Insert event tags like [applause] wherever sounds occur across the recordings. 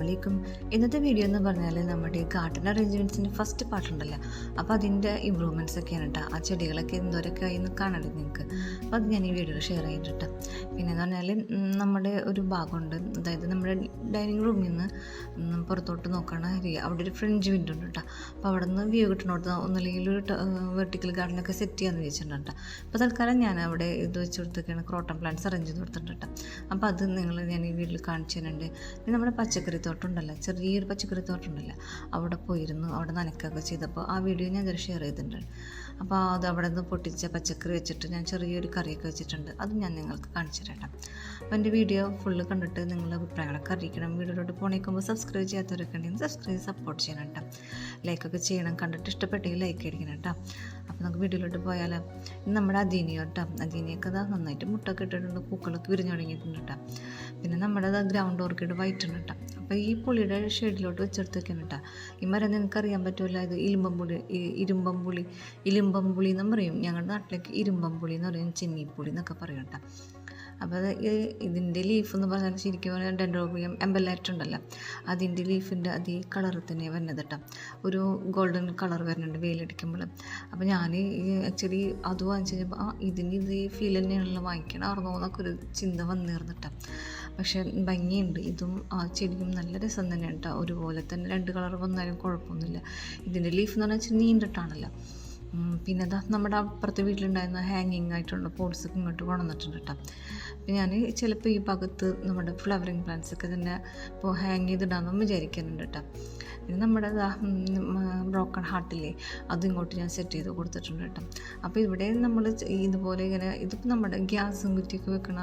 അലൈക്കും. ഇന്നത്തെ വീഡിയോ എന്ന് പറഞ്ഞാൽ നമ്മുടെ ഗാർഡൻ അറേഞ്ച്മെന്റ്സിന്റെ ഫസ്റ്റ് പാർട്ടുണ്ടല്ലോ അപ്പോൾ അതിന്റെ ഇമ്പ്രൂവ്മെന്റ്സ് ഒക്കെയാണ് കേട്ടോ ആ ചെടികളൊക്കെ എന്തോരൊക്കെ ആയി എന്ന് നിങ്ങൾക്ക് അപ്പോൾ അത് ഞാൻ ഈ വീഡിയോ ഷെയർ ചെയ്തിട്ട് പിന്നെ എന്ന് പറഞ്ഞാൽ നമ്മുടെ ഒരു ഭാഗമുണ്ട്. അതായത് നമ്മുടെ ഡൈനിങ് റൂമിൽ നിന്ന് പുറത്തോട്ട് നോക്കണ ഏരിയ അവിടെ ഒരു ഫ്രഞ്ച് വിൻഡോ ഉണ്ട് കേട്ടോ അപ്പോൾ അവിടെ നിന്ന് വ്യൂ കിട്ടണോട്ട് ഒന്നല്ലെങ്കിൽ ഒരു വെർട്ടിക്കൽ ഗാർഡനൊക്കെ സെറ്റ് ചെയ്യാമെന്ന് വെച്ചിട്ടുണ്ട് കേട്ടോ അപ്പോൾ തൽക്കാലം ഞാൻ അവിടെ ഇത് വെച്ച് കൊടുത്തൊക്കെയാണ് ക്രോട്ടൺ പ്ലാന്റ്സ് അറേഞ്ച് ചെയ്ത് കൊടുത്തിട്ടുണ്ട് കേട്ടോ അപ്പോൾ അത് നിങ്ങൾ ഞാൻ ഈ വീട്ടിൽ കാണിച്ചു തരുന്നുണ്ട് നമ്മുടെ പച്ചക്കറി തോട്ടം ഉണ്ടല്ലോ ചെറിയൊരു പച്ചക്കറി തോട്ടം ഉണ്ടല്ലോ അവിടെ പോയിരുന്നു അവിടെ നനയ്ക്കുകയൊക്കെ ചെയ്തപ്പോൾ ആ വീഡിയോ ഞാൻ ഇതിൽ ഷെയർ ചെയ്തിട്ടുണ്ട്. അപ്പോൾ അത് അവിടെ നിന്ന് പൊട്ടിച്ച പച്ചക്കറി വെച്ചിട്ട് ഞാൻ ചെറിയൊരു കറിയൊക്കെ വെച്ചിട്ടുണ്ട്. അത് ഞാൻ നിങ്ങൾക്ക് കാണിച്ചു തരാം അപ്പോൾ എന്റെ വീഡിയോ ഫുള്ള് കണ്ടിട്ട് നിങ്ങളുടെ അഭിപ്രായങ്ങളൊക്കെ അറിയിക്കണം. വീഡിയോയിലോട്ട് പോണേക്കുമ്പോൾ സബ്സ്ക്രൈബ് ചെയ്യാത്തവരൊക്കെ ഉണ്ടെങ്കിൽ സബ്സ്ക്രൈബ് സപ്പോർട്ട് ചെയ്യണം കേട്ടോ. ലൈക്കൊക്കെ ചെയ്യണം കണ്ടിട്ട് ഇഷ്ടപ്പെട്ടെങ്കിൽ ലൈക്ക് അടിക്കണം കേട്ടോ. അപ്പോൾ നമുക്ക് വീഡിയോയിലോട്ട് പോയാലോ. ഇന്ന് നമ്മുടെ അദീനിയോ കേട്ടോ. അദീനിയൊക്കെ അതാ നന്നായിട്ട് മുട്ടൊക്കെ ഇട്ടിട്ടുണ്ട് പൂക്കളൊക്കെ വിരിഞ്ഞു തുടങ്ങിയിട്ടുണ്ട് കേട്ടോ. പിന്നെ നമ്മുടെ അത് ഗ്രൗണ്ട് ഓർക്കിഡ് വൈറ്റ് ഉണ്ട് കേട്ടോ. അപ്പോൾ ഈ പുളിയുടെ ഷെയ്ഡിലോട്ട് വെച്ചെടുത്ത് വെക്കണം കേട്ടോ. ഈ മരം നിങ്ങൾക്ക് അറിയാൻ പറ്റുമല്ലോ ഇത് ഇരുമ്പമ്പുളി ഇലുമ്പമ്പുളി എന്നും പറയും. ഞങ്ങളുടെ നാട്ടിലേക്ക് ഇരുമ്പമ്പുളി എന്ന് പറയും ചെന്നിപ്പുളി എന്നൊക്കെ പറയും കേട്ടോ. അപ്പോൾ അത് ഇതിന്റെ ലീഫ് എന്ന് പറഞ്ഞാൽ ശരിക്കും പറഞ്ഞാൽ ഡെൻഡ്രോബിയം എംബലാറ്റ് ഉണ്ടല്ലോ. അതിന്റെ ലീഫിന്റെ അതേ കളറിൽ തന്നെ വരുന്നത് കേട്ടോ ഒരു ഗോൾഡൻ കളർ വരുന്നുണ്ട് വെയിലടിക്കുമ്പോൾ അപ്പോൾ ഞാൻ ആക്ച്വലി അത് വാങ്ങിച്ച് കഴിഞ്ഞപ്പോൾ ആ ഇതിന് ഇത് ഫീൽ തന്നെയാണല്ലോ വാങ്ങിക്കണമായിരുന്നോ എന്നൊക്കെ ഒരു ചിന്ത വന്നിരുന്നിട്ട പക്ഷെ ഭംഗിയുണ്ട്. ഇതും ആ ചെടിയും നല്ല രസം തന്നെയാണ് കേട്ടോ ഒരുപോലെ തന്നെ രണ്ട് കളർ വന്നാലും കുഴപ്പമൊന്നുമില്ല. ഇതിന്റെ ലീഫ് എന്ന് പറഞ്ഞാൽ നീണ്ടിട്ടാണല്ലോ. പിന്നെ അതാ നമ്മുടെ അപ്പുറത്തെ വീട്ടിലുണ്ടായിരുന്ന ഹാങ്ങിങ് ആയിട്ടുള്ള പോട്ട്സൊക്കെ ഇങ്ങോട്ട് കൊണ്ടുവന്നിട്ടുണ്ട് കേട്ടോ അപ്പം ഞാൻ ചിലപ്പോൾ ഈ ഭാഗത്ത് നമ്മുടെ ഫ്ലവറിങ് പ്ലാന്റ്സ് ഒക്കെ തന്നെ ഇപ്പോൾ ഹാങ് ചെയ്തിടാമെന്നും വിചാരിക്കുന്നുണ്ട് കേട്ടോ പിന്നെ നമ്മുടെ ബ്രോക്കൺ ഹാർട്ടില്ലേ അതും ഇങ്ങോട്ട് ഞാൻ സെറ്റ് ചെയ്ത് കൊടുത്തിട്ടുണ്ട് കേട്ടോ അപ്പോൾ ഇവിടെ നമ്മൾ ഇതുപോലെ ഇങ്ങനെ ഇതിപ്പോൾ നമ്മുടെ ഗ്യാസും കുറ്റിയൊക്കെ വെക്കണ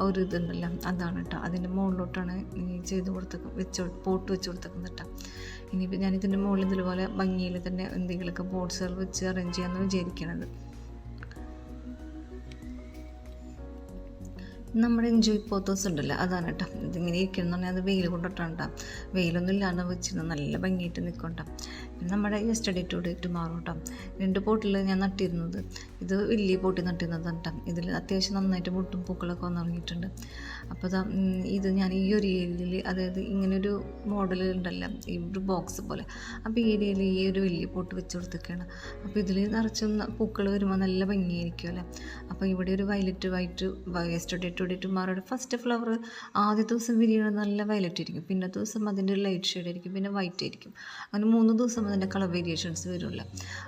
ഒരു ഇതുണ്ടല്ലോ അതാണ് കേട്ടോ അതിന്റെ മുകളിലോട്ടാണ് ചെയ്ത് കൊടുത്ത വെച്ച് പോട്ട് വെച്ച് കൊടുത്തേക്കുന്നത് കേട്ടോ ഇനിയിപ്പോൾ ഞാൻ ഇതിന്റെ മുകളിൽ ഇതുപോലെ ഭംഗിയിൽ തന്നെ എന്തെങ്കിലുമൊക്കെ ബോർഡ്സുകൾ വെച്ച് അറേഞ്ച് ചെയ്യാമെന്ന് വിചാരിക്കണത്. നമ്മുടെ എൻജോയ് പോത്തോസ് ഉണ്ടല്ലോ അതാണ് കേട്ടോ. ഇതിങ്ങനെ ഇരിക്കണം എന്ന് പറഞ്ഞാൽ അത് വെയിൽ കൊണ്ടിട്ടാണ് കേട്ടോ. വെയിലൊന്നും ഇല്ലാണ്ട് വെച്ചിരുന്ന നല്ല ഭംഗിയായിട്ട് നിൽക്കണ്ട നമ്മുടെ യെസ്റ്റഡേ ടുഡേ ടുമാറോ കേട്ടോ രണ്ട് പോട്ടിൽ ഞാൻ നട്ടിരുന്നത്. ഇത് വലിയ പോട്ടി നട്ടിരുന്നത് കേട്ടോ ഇതിൽ അത്യാവശ്യം നന്നായിട്ട് മുട്ടും പൂക്കളൊക്കെ വന്നിറങ്ങിയിട്ടുണ്ട്. അപ്പോൾ ഇത് ഞാൻ ഈ ഒരു ഏരിയയിൽ അതായത് ഇങ്ങനൊരു മോഡൽ ഉണ്ടല്ലോ ഈ ഒരു ബോക്സ് പോലെ. അപ്പോൾ ഈ ഏരിയയിൽ ഈ ഒരു വലിയ പോട്ട് വെച്ച് കൊടുത്തൊക്കെയാണ്. അപ്പോൾ ഇതിൽ നിറച്ചും പൂക്കൾ വരുമ്പോൾ നല്ല ഭംഗിയായിരിക്കുമല്ലേ അപ്പോൾ ഇവിടെ ഒരു വയലറ്റ് വൈറ്റ് യെസ്റ്റർഡേ ടുഡേ ടുമാറോയുടെ ഫസ്റ്റ് ഫ്ലവർ ആദ്യ ദിവസം വിരിയണത് നല്ല വയലറ്റ് ആയിരിക്കും. പിന്നെ ദിവസം അതിന്റെ ലൈറ്റ് ഷെയ്ഡ് ആയിരിക്കും. പിന്നെ വൈറ്റ് ആയിരിക്കും. അങ്ങനെ മൂന്ന് ദിവസം അതിന്റെ കളർ വേരിയേഷൻസ് വരുമല്ലോ.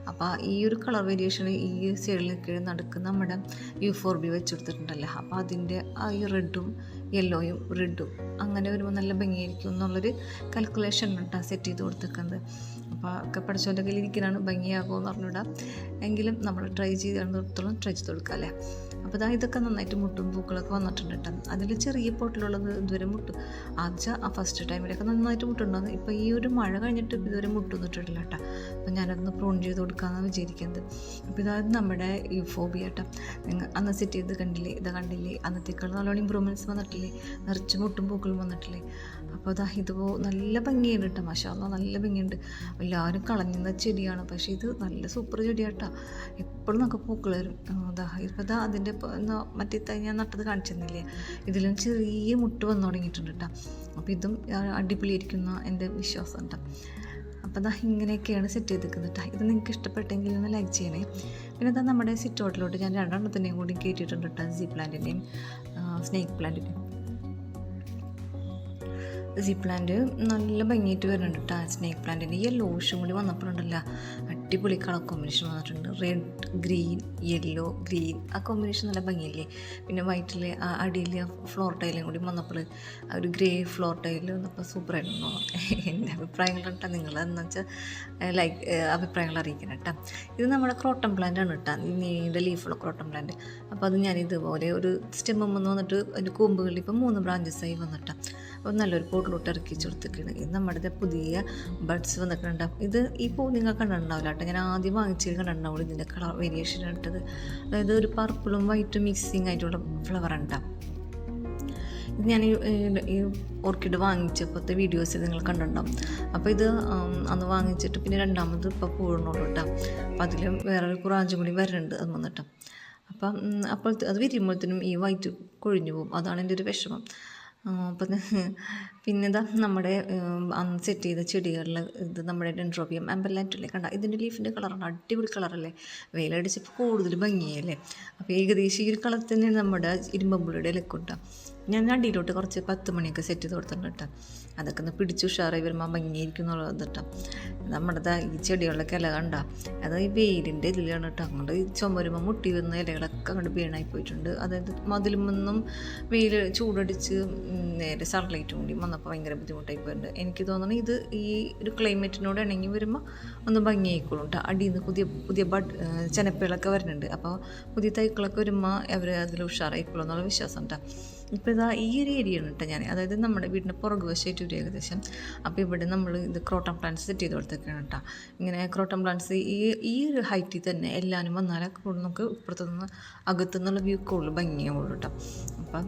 അപ്പോൾ ഈ ഒരു കളർ വേരിയേഷൻ ഈ സൈഡിൽ കീഴിൽ നടക്കുന്ന നമ്മുടെ യു ഫോർ ബി വെച്ച് കൊടുത്തിട്ടുണ്ടല്ലോ അപ്പോൾ അതിന്റെ ആ ഈ റെഡും യെല്ലോയും റെഡും അങ്ങനെ വരുമ്പോൾ നല്ല ഭംഗിയായിരിക്കും എന്നുള്ളൊരു കാൽക്കുലേഷൻ കേട്ടോ സെറ്റ് ചെയ്ത് കൊടുത്തേക്കുന്നത് അപ്പോൾ ഒക്കെ പഠിച്ചവന്റെ കയ്യിൽ ഇരിക്കുന്നതാണ് ഭംഗിയാകുമെന്ന് പറഞ്ഞിടാം എങ്കിലും നമ്മൾ ട്രൈ ചെയ്ത് ചെയ്തിടത്തോളം ട്രൈ ചെയ്ത് കൊടുക്കാം അല്ലേ? അപ്പോൾ ഇതാ ഇതൊക്കെ നന്നായിട്ട് മുട്ടും പൂക്കളൊക്കെ വന്നിട്ടുണ്ട് കേട്ടോ അതിൽ ചെറിയ പോട്ടിലുള്ളത് ഇതുവരെ മുട്ടും. ആദ്യം ആ ഫസ്റ്റ് ടൈമിലൊക്കെ നന്നായിട്ട് മുട്ടുണ്ടാകുന്നു ഇപ്പോൾ ഈ ഒരു മഴ കഴിഞ്ഞിട്ട് ഇതുവരെ മുട്ടുന്നിട്ടിട്ടില്ല കേട്ടോ അപ്പോൾ ഞാനതൊന്ന് പ്രൂൺ ചെയ്ത് കൊടുക്കാമെന്നാണ് വിചാരിക്കുന്നത്. അപ്പോൾ ഇതായത് നമ്മുടെ ഈ ഫോബിയ കേട്ടോ അന്ന് സെറ്റ് ചെയ്ത് കണ്ടില്ലേ? ഇത് കണ്ടില്ലേ? അന്നത്തേക്കാൾ നല്ലോണം ഇമ്പ്രൂവ്മെന്റ്സ് വന്നിട്ടില്ലേ? നിറച്ച് മുട്ടും പൂക്കളും വന്നിട്ടില്ലേ? അപ്പോൾ അതാ ഇതുപോ നല്ല ഭംഗിയാണ് കേട്ടോ മഷാല്ല നല്ല ഭംഗിയുണ്ട്. എല്ലാവരും കളഞ്ഞുന്ന ചെടിയാണ്. പക്ഷേ ഇത് നല്ല സൂപ്പർ ചെടിയാട്ടോ എപ്പോഴും നമുക്ക് പൂക്കൾ വരും അതാ ഇപ്പോൾ ഇതാ അതിന്റെ ഇപ്പോൾ മറ്റേ ഞാൻ നട്ടത് കാണിച്ചിരുന്നില്ലേ? ഇതിലും ചെറിയ മുട്ട് വന്നു തുടങ്ങിയിട്ടുണ്ട് കേട്ടോ. അപ്പോൾ ഇതും അടിപൊളി അടിപൊളിയായിരിക്കുന്ന എന്റെ വിശ്വാസം കേട്ടോ അപ്പോൾ അതാ ഇങ്ങനെയൊക്കെയാണ് സെറ്റ് ചെയ്തിരിക്കുന്നത് കേട്ടോ. ഇത് നിങ്ങൾക്ക് ഇഷ്ടപ്പെട്ടെങ്കിൽ ഒന്ന് ലൈക്ക് ചെയ്യണേ. പിന്നെ അതാ നമ്മുടെ സിറ്റ് ഹോട്ടലോട്ട് ഞാൻ രണ്ടെണ്ണത്തിനെയും കൂടി കയറ്റിയിട്ടുണ്ട് കേട്ടോ. സി പ്ലാന്റിന്റെയും സ്നേക്ക് പ്ലാന്റിന്റെയും സി പ്ലാന്റ് നല്ല ഭംഗിയായിട്ട് വരുന്നുണ്ട് കേട്ടോ സ്നേക്ക് പ്ലാന്റിന്റെ യെല്ലോഷും കൂടി വന്നപ്പോഴുണ്ടല്ലോ. അടിപൊളി കളർ കോമ്പിനേഷൻ വന്നിട്ടുണ്ട്. റെഡ് ഗ്രീൻ യെല്ലോ ഗ്രീൻ ആ കോമ്പിനേഷൻ നല്ല ഭംഗിയില്ലേ? പിന്നെ വൈറ്റിലെ ആ അടിയിൽ ഫ്ലോർ ടൈലും കൂടി വന്നപ്പോൾ ആ ഒരു ഗ്രേ ഫ്ലോർ ടൈൽ വന്നപ്പോൾ സൂപ്പറായിരുന്നു എന്റെ [laughs] അഭിപ്രായങ്ങൾ കേട്ടോ. നിങ്ങൾ എന്ന് വെച്ചാൽ ലൈക്ക് അഭിപ്രായങ്ങൾ അറിയിക്കണം കേട്ടോ. ഇത് നമ്മുടെ ക്രോട്ടൺ പ്ലാന്റ് ആണ് കേട്ടോ. നീണ്ട ലീഫുള്ള ക്രോട്ടൺ പ്ലാന്റ് അപ്പോൾ അത് ഞാൻ ഇതുപോലെ ഒരു സ്റ്റെമ്മ് വന്നിട്ട് അതിന്റെ കൂമ്പുകളിൽ ഇപ്പോൾ മൂന്ന് ബ്രാഞ്ചസ് ആയി വന്നിട്ടാണ് അപ്പോൾ നല്ലൊരു പോട്ടിലോട്ട് ഇറക്കി കൊടുത്തിട്ടുണ്ട്. ഇത് നമ്മുടെ പുതിയ ബഡ്സ് വന്നിട്ടുണ്ടാവും ഇത് ഈ പൂ നിങ്ങൾ കണ്ടിട്ടുണ്ടാവില്ല കേട്ടോ ഞാൻ ആദ്യം വാങ്ങിച്ചത് കണ്ടിട്ടുണ്ടാവുള്ളൂ ഇതിന്റെ കളർ വേരിയേഷൻ ഇട്ടത്. അതായത് ഒരു പർപ്പിളും വൈറ്റും മിക്സിങ് ആയിട്ടുള്ള ഫ്ലവർ ഉണ്ടാവും ഇത് ഞാൻ ഈ ഓർക്കിഡ് വാങ്ങിച്ചപ്പോഴത്തെ വീഡിയോസ് നിങ്ങൾ കണ്ടിട്ടുണ്ടാവും. അപ്പോൾ ഇത് അന്ന് വാങ്ങിച്ചിട്ട് പിന്നെ രണ്ടാമത് ഇപ്പോൾ പൂഴുന്നുള്ളൂ കേട്ടോ അപ്പോൾ അതിൽ വേറൊരു കുറാഞ്ചും കൂടി വരുന്നുണ്ട് അത് വന്നിട്ട്. അപ്പം അപ്പോൾ അത് വിരിയുമ്പോഴത്തേനും ഈ വൈറ്റ് കൊഴിഞ്ഞു പോകും. അതാണ് എന്റെ ഒരു വിഷമം. അപ്പം പിന്നെ ഇതാ നമ്മുടെ അന്ന് സെറ്റ് ചെയ്ത ചെടികളിൽ ഇത് നമ്മുടെ ഡെൻഡ്രോബിയം ആമ്പല്ലാറ്റല്ലേ കണ്ട? ഇതിന്റെ ലീഫിന്റെ കളറാണ് അടിപൊളി കളറല്ലേ വെയിലടിച്ചപ്പോൾ കൂടുതൽ ഭംഗിയല്ലേ അപ്പോൾ ഏകദേശം ഈ ഒരു കളർ തന്നെ നമ്മുടെ ഇരുമ്പമ്പുളിയുടെ ഇലക്കുണ്ട ഞാൻ അടിയിലോട്ട് കുറച്ച് പത്ത് മണിയൊക്കെ സെറ്റ് ചെയ്ത് കൊടുത്തിട്ടുണ്ട് കേട്ടോ. അതൊക്കെ ഒന്ന് പിടിച്ച് ഉഷാറായി വരുമ്പോൾ ഭംഗിയായിരിക്കും എന്നുള്ളത് കേട്ടോ. നമ്മുടെ ഈ ചെടികളിലൊക്കെ ഇല കണ്ട? അത് ഈ വെയിലിന്റെ ഇതിലാണ് കേട്ടോ. അങ്ങോട്ട് ചുമരുമ്പോൾ മുട്ടി വന്ന ഇലകളൊക്കെ അങ്ങോട്ട് വീണായി പോയിട്ടുണ്ട്. അതായത് മതിലുമെന്നും വെയിൽ ചൂടടിച്ച് നേരെ സൺലൈറ്റും കൂടി വന്നപ്പോൾ ഭയങ്കര ബുദ്ധിമുട്ടായി പോയിട്ടുണ്ട്. എനിക്ക് തോന്നുന്നു ഇത് ഈ ഒരു ക്ലൈമറ്റിനോട് ഇണങ്ങി വരുമ്പോൾ ഒന്ന് ഭംഗിയായിക്കോളും കേട്ടോ അടിയിൽ നിന്ന് പുതിയ പുതിയ ബഡ് ചെനപ്പുകളൊക്കെ വരുന്നുണ്ട്. അപ്പോൾ പുതിയ തൈക്കളൊക്കെ വരുമ്പോൾ അവർ അതിൽ ഉഷാറായിക്കോളും എന്നുള്ള വിശ്വാസം കേട്ടോ ഇപ്പോൾ ഇതാ ഈ ഒരു ഏരിയയാണ് കേട്ടോ ഞാൻ അതായത് നമ്മുടെ വീടിന്റെ പുറകു വശമായിട്ട് ഒരു ഏകദേശം അപ്പോൾ ഇവിടെ നമ്മൾ ഇത് ക്രോട്ടൺ പ്ലാന്റ്സ് സെറ്റ് ചെയ്ത് കൊടുത്തേക്കാണ് കേട്ടോ ഇങ്ങനെ ക്രോട്ടൺ പ്ലാന്റ്സ് ഈ ഈ ഒരു ഹൈറ്റിൽ തന്നെ എല്ലാവരും വന്നാലേ കൂടുതൽ നമുക്ക് ഇപ്പുറത്തുനിന്ന് അകത്തുനിന്നുള്ള വ്യൂ കൂടുതൽ ഭംഗിയാവുള്ളൂ കേട്ടോ അപ്പം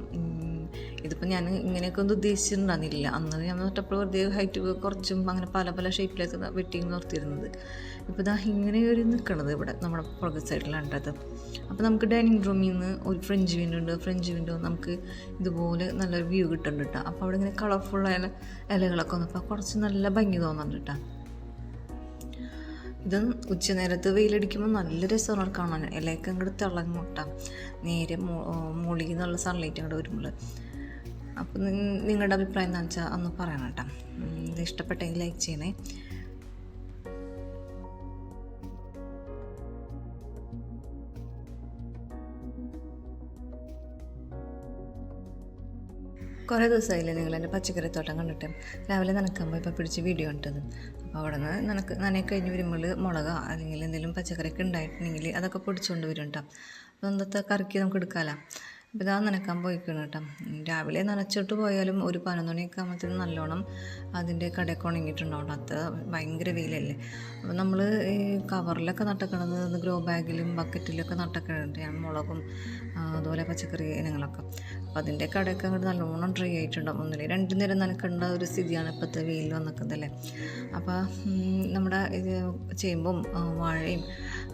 ഇതിപ്പോൾ ഞാൻ ഇങ്ങനെയൊക്കെ ഒന്നും ഉദ്ദേശിച്ചിട്ടുണ്ടായിരുന്നില്ല. അന്ന് ഞാൻ തൊട്ടപ്പോൾ വെറുതെ ഹൈറ്റ് കുറച്ചും അങ്ങനെ പല പല ഷേപ്പിലേക്ക് വെട്ടി നിർത്തിയിരുന്നത്. ഇപ്പോൾ ഇതാ ഇങ്ങനെ ഒരു നിൽക്കണത് ഇവിടെ നമ്മുടെ പുറകു സൈഡിലാണ് അത് അപ്പോൾ നമുക്ക് ഡൈനിങ് റൂമിൽ നിന്ന് ഒരു ഫ്രഞ്ച് വിൻഡോ ഉണ്ട്. ഫ്രഞ്ച് വിൻഡോ നമുക്ക് ഇതുപോലെ നല്ലൊരു വ്യൂ കിട്ടുന്നുണ്ട് കേട്ടോ. അപ്പോൾ അവിടെ ഇങ്ങനെ കളർഫുള്ളായ ഇലകളൊക്കെ വന്നപ്പോൾ കുറച്ച് നല്ല ഭംഗി തോന്നുന്നുണ്ട് കേട്ടോ. ഇത് ഉച്ചനേരത്ത് വെയിലടിക്കുമ്പോൾ നല്ല രസമാണ് കാണാൻ. ഇലയൊക്കെ അങ്ങോട്ട് തിളങ്ങോട്ട നേരെ മുകളിൽ നിന്നുള്ള സൺലൈറ്റ് അങ്ങോട്ട് വരുമ്പോൾ അപ്പം നിങ്ങളുടെ അഭിപ്രായം എന്താണെന്ന് വെച്ചാൽ ഒന്ന് പറയണം കേട്ടോ. ഇത് ഇഷ്ടപ്പെട്ടെങ്കിൽ ലൈക്ക് ചെയ്യണേ. കുറേ ദിവസമായില്ലേ നിങ്ങൾ എന്റെ പച്ചക്കറിത്തോട്ടം കണ്ടിട്ട്. രാവിലെ നനക്കുമ്പോൾ ഇപ്പോൾ പിടിച്ച് വീഡിയോ കണ്ടത്. അപ്പോൾ അവിടെ നിന്ന് നനക്ക് നനയെ കഴിഞ്ഞ് വരുമ്പോൾ മുളക അല്ലെങ്കിൽ എന്തെങ്കിലും പച്ചക്കറിയൊക്കെ ഉണ്ടായിട്ടുണ്ടെങ്കിൽ അതൊക്കെ പൊടിച്ചുകൊണ്ട് വരും കേട്ടോ. അപ്പോൾ കറിക്ക് നമുക്ക് എടുക്കാമല്ലോ അപ്പോൾ ഇതാ നനക്കാൻ പോയിക്കണം കേട്ടോ. രാവിലെ നനച്ചിട്ട് പോയാലും ഒരു പതിനൊന്ന് മണിയൊക്കെ ആകുമ്പോഴത്തേനും നല്ലോണം അതിന്റെ കടയൊക്കെ ഉണങ്ങിയിട്ടുണ്ടാവും അത്ര ഭയങ്കര വെയിലല്ലേ. അപ്പോൾ നമ്മൾ ഈ കവറിലൊക്കെ നട്ടക്കണത് ഗ്രോ ബാഗിലും ബക്കറ്റിലൊക്കെ നട്ടക്കണുണ്ട്. മുളകും അതുപോലെ പച്ചക്കറി ഇനങ്ങളൊക്കെ. അപ്പോൾ അതിന്റെ കടയൊക്കെ അങ്ങോട്ട് നല്ലോണം ഡ്രൈ ആയിട്ടുണ്ടാവും. ഒന്നുമില്ല രണ്ടു നേരം നനക്കേണ്ട ഒരു സ്ഥിതിയാണ് ഇപ്പോഴത്തെ വെയിൽ വന്നിക്കുന്നതല്ലേ അപ്പോൾ നമ്മുടെ ഇത് ചേമ്പും വാഴയും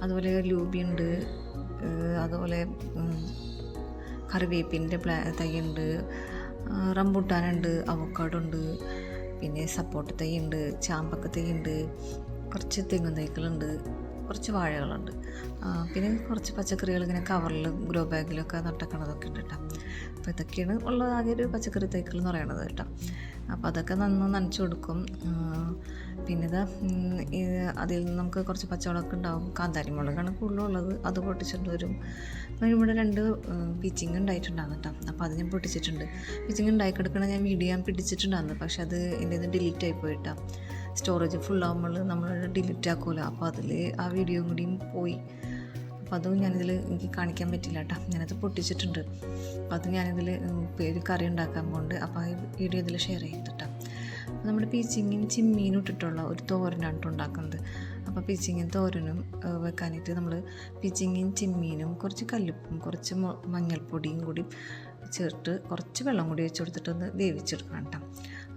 അതുപോലെ ലൂബിയുണ്ട് അതുപോലെ കറിവേപ്പിന്റെ പ്ലാ തൈയുണ്ട് റംബൂട്ടാനുണ്ട് അവക്കാഡോ ഉണ്ട് പിന്നെ സപ്പോർട്ട് തൈയുണ്ട് ചാമ്പക്ക തൈയുണ്ട് കുറച്ച് തെങ്ങും തൈകളുണ്ട് കുറച്ച് വാഴകളുണ്ട്. പിന്നെ കുറച്ച് പച്ചക്കറികൾ ഇങ്ങനെ കവറിൽ ഗ്രോ ബാഗിലൊക്കെ നട്ടക്കണതൊക്കെ ഉണ്ട് കേട്ടോ. അപ്പോൾ ഇതൊക്കെയാണ് ഉള്ള ആകെ ഒരു പച്ചക്കറി തൈക്കൾ എന്ന് പറയണത് കേട്ടോ. അപ്പോൾ അതൊക്കെ നന്ന് നനച്ചു കൊടുക്കും. പിന്നെ ഇതാ അതിൽ നിന്ന് നമുക്ക് കുറച്ച് പച്ചമുളകൊക്കെ ഉണ്ടാവും. കാന്താരി മുളകാണ് കൂടുതലുള്ളത്. അത് പൊട്ടിച്ചിട്ട് വരും. അപ്പോൾ ഇവിടെ രണ്ട് പിച്ചിങ് ഉണ്ടായിട്ടുണ്ടാകും കേട്ടോ. അപ്പോൾ അത് ഞാൻ പൊട്ടിച്ചിട്ടുണ്ട്. പിച്ചിങ് ഉണ്ടായി കിടക്കണ ഞാൻ വീഡിയോ ഞാൻ പിടിച്ചിട്ടുണ്ടായിരുന്നു. പക്ഷേ അത് എന്റെ ഇത് ഡിലീറ്റ് ആയി പോയിട്ടാ. സ്റ്റോറേജ് ഫുൾ ആകുമ്പോൾ നമ്മൾ ഡിലീറ്റ് ആക്കുമല്ലോ അപ്പോൾ അതിൽ ആ വീഡിയോയും കൂടിയും പോയി. അപ്പോൾ അതും ഞാനിതിൽ എനിക്ക് കാണിക്കാൻ പറ്റില്ല കേട്ടോ. ഞാനത് പൊട്ടിച്ചിട്ടുണ്ട്. അപ്പോൾ അത് ഞാനിതിൽ ഒരു കറി ഉണ്ടാക്കാൻ പോകുന്നുണ്ട് അപ്പോൾ ആ വീഡിയോ ഇതിൽ ഷെയർ ചെയ്തിട്ടാ. നമ്മുടെ പീച്ചിങ്ങിന് ചിമ്മീനും ഇട്ടിട്ടുള്ള ഒരു തോരനാണ് ഉണ്ടാക്കുന്നത്. അപ്പോൾ പീച്ചിങ്ങിൻ തോരനും വെക്കാനായിട്ട് നമ്മൾ പീച്ചിങ്ങിൻ ചിമ്മീനും കുറച്ച് കല്ലുപ്പും കുറച്ച് മഞ്ഞൾപ്പൊടിയും കൂടി ചേർത്ത് കുറച്ച് വെള്ളം കൂടി വെച്ച് കൊടുത്തിട്ടൊന്ന് വേവിച്ചെടുക്കണം കേട്ടോ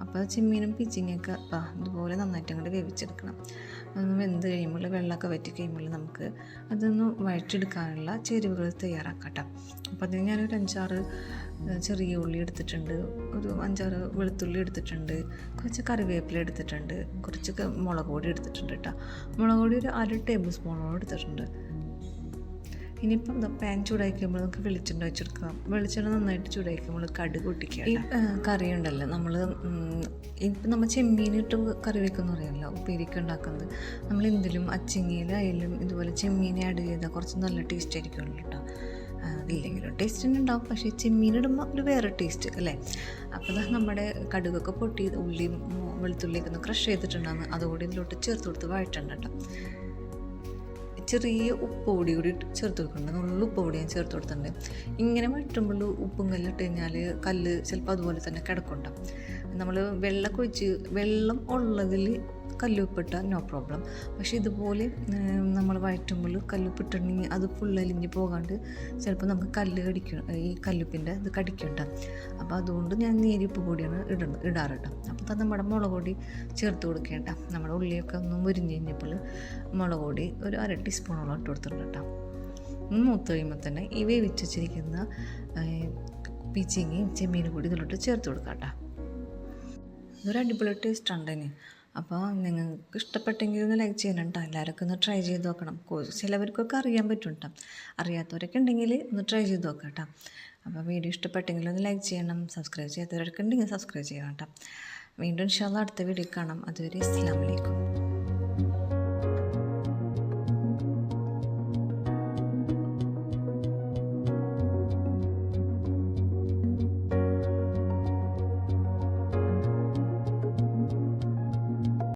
അപ്പോൾ ചിമ്മീനും പീച്ചിങ്ങൊക്കെ ഇതുപോലെ നന്നായിട്ട് അങ്ങോട്ട് വേവിച്ചെടുക്കണം. അതൊന്ന് വെന്ത് കഴിയുമ്പോൾ വെള്ളമൊക്കെ വറ്റി കഴിയുമ്പോൾ നമുക്ക് അതൊന്ന് വഴറ്റെടുക്കാനുള്ള ചേരുവകൾ തയ്യാറാക്കാം കേട്ടോ അപ്പോൾ അതിന് ഞാനൊരു അഞ്ചാറ് ചെറിയ ഉള്ളി എടുത്തിട്ടുണ്ട്. ഒരു അഞ്ചാറ് വെളുത്തുള്ളി എടുത്തിട്ടുണ്ട്. കുറച്ച് കറിവേപ്പില എടുത്തിട്ടുണ്ട്. കുറച്ച് മുളക് പൊടി എടുത്തിട്ടുണ്ട് കേട്ടോ മുളക് പൊടി ഒരു അര ടേബിൾ സ്പൂണോളം എടുത്തിട്ടുണ്ട്. ഇനിയിപ്പം പാൻ ചൂടാക്കുമ്പോൾ നമുക്ക് വെളിച്ചെണ്ണ വെച്ചെടുക്കാം. വെളിച്ചെണ്ണ നന്നായിട്ട് ചൂടാക്കുമ്പോൾ കടുക് പൊട്ടിക്കുക ഈ കറി ഉണ്ടല്ലോ. നമ്മൾ ഇപ്പം നമ്മൾ ചെമ്മീനിട്ട് കറി വെക്കുന്ന അറിയാമല്ലോ ഉപ്പേരിക്ക് ഉണ്ടാക്കുന്നത്. നമ്മൾ എന്തിലും അച്ചിങ്ങയിലായാലും ഇതുപോലെ ചെമ്മീൻ ആഡ് ചെയ്താൽ കുറച്ച് നല്ല ടേസ്റ്റ് ആയിരിക്കുമല്ലോ കേട്ടോ ആ, അതില്ലെങ്കിലും ടേസ്റ്റ് തന്നെ ഉണ്ടാവും പക്ഷേ ചെമ്മീൻ ഇടുമ്പോൾ ഒരു വേറെ ടേസ്റ്റ് അല്ലേ? അപ്പോൾ ദാ നമ്മുടെ കടുകൊക്കെ പൊട്ടി ഉള്ളിയും വെളുത്തുള്ളിയൊക്കെ ഒന്ന് ക്രഷ് ചെയ്തിട്ടുണ്ടാകുന്നു അതുകൂടി ഇതിലോട്ട് ചേർത്ത് കൊടുത്ത് വായിട്ടുണ്ട് കേട്ടോ. ചെറിയ ഉപ്പ് പൊടി കൂടി ചേർത്ത് കൊടുക്കുന്നുണ്ട് നുള്ള ഉപ്പ് പൊടി ഞാൻ ചേർത്ത് കൊടുത്തിട്ടുണ്ട്. ഇങ്ങനെ വഴറ്റുമ്പോൾ ഉപ്പും കല്ലിട്ട് കഴിഞ്ഞാൽ കല്ല് ചിലപ്പോൾ അതുപോലെ തന്നെ കിടക്കുണ്ടാവും നമ്മൾ വെള്ളമൊക്കെ ഒഴിച്ച് വെള്ളം ഉള്ളതിൽ കല്ലുപ്പിട്ട നോ പ്രോബ്ലം പക്ഷേ ഇതുപോലെ നമ്മൾ വഴറ്റുമ്പോൾ കല്ലുപ്പിട്ടുണ്ടെങ്കിൽ അത് ഫുള്ളലിഞ്ഞ് പോകാണ്ട് ചിലപ്പോൾ നമുക്ക് കല്ല് കടിക്കും ഈ കല്ലുപ്പിന്റെ ഇത് കടിക്കണ്ട. അപ്പോൾ അതുകൊണ്ട് ഞാൻ നേരിപ്പ് പൊടിയാണ് ഇടുന്നത് ഇടാറുണ്ട് അപ്പോൾ അത് നമ്മുടെ മുളക് പൊടി ചേർത്ത് കൊടുക്കേണ്ട. നമ്മുടെ ഉള്ളിയൊക്കെ ഒന്ന് മുരിഞ്ഞ് കഴിഞ്ഞപ്പോൾ മുളക് പൊടി ഒരു അര ടീസ്പൂണോളം ഇട്ട് കൊടുത്തിട്ടുണ്ട് കേട്ടോ മൂത്ത് കഴിയുമ്പോൾ തന്നെ ഈ വേവിച്ച് വെച്ചിരിക്കുന്ന പീച്ചിങ്ങയും ചെമ്മീനും കൂടി ഇതിലോട്ട് ചേർത്ത് കൊടുക്കാം കേട്ടോ ഇതൊരു അടിപൊളി ടേസ്റ്റ് ഉണ്ട് ഇനി. അപ്പോൾ നിങ്ങൾക്ക് ഇഷ്ടപ്പെട്ടെങ്കിൽ ഒന്ന് ലൈക്ക് ചെയ്യണം കേട്ടോ എല്ലാവരൊക്കെ ഒന്ന് ട്രൈ ചെയ്ത് നോക്കണം. ചിലവർക്കൊക്കെ അറിയാൻ പറ്റും കേട്ടോ അറിയാത്തവരൊക്കെ ഉണ്ടെങ്കിൽ ഒന്ന് ട്രൈ ചെയ്ത് നോക്കാം കേട്ടോ അപ്പോൾ വീഡിയോ ഇഷ്ടപ്പെട്ടെങ്കിൽ ഒന്ന് ലൈക്ക് ചെയ്യണം. സബ്സ്ക്രൈബ് ചെയ്യാത്തവരൊക്കെ ഉണ്ടെങ്കിൽ സബ്സ്ക്രൈബ് ചെയ്യണം കേട്ടോ വീണ്ടും ഇൻഷാല്ല അടുത്ത വീഡിയോ കാണാം. അതുവരെ അസ്സാം വലൈക്കും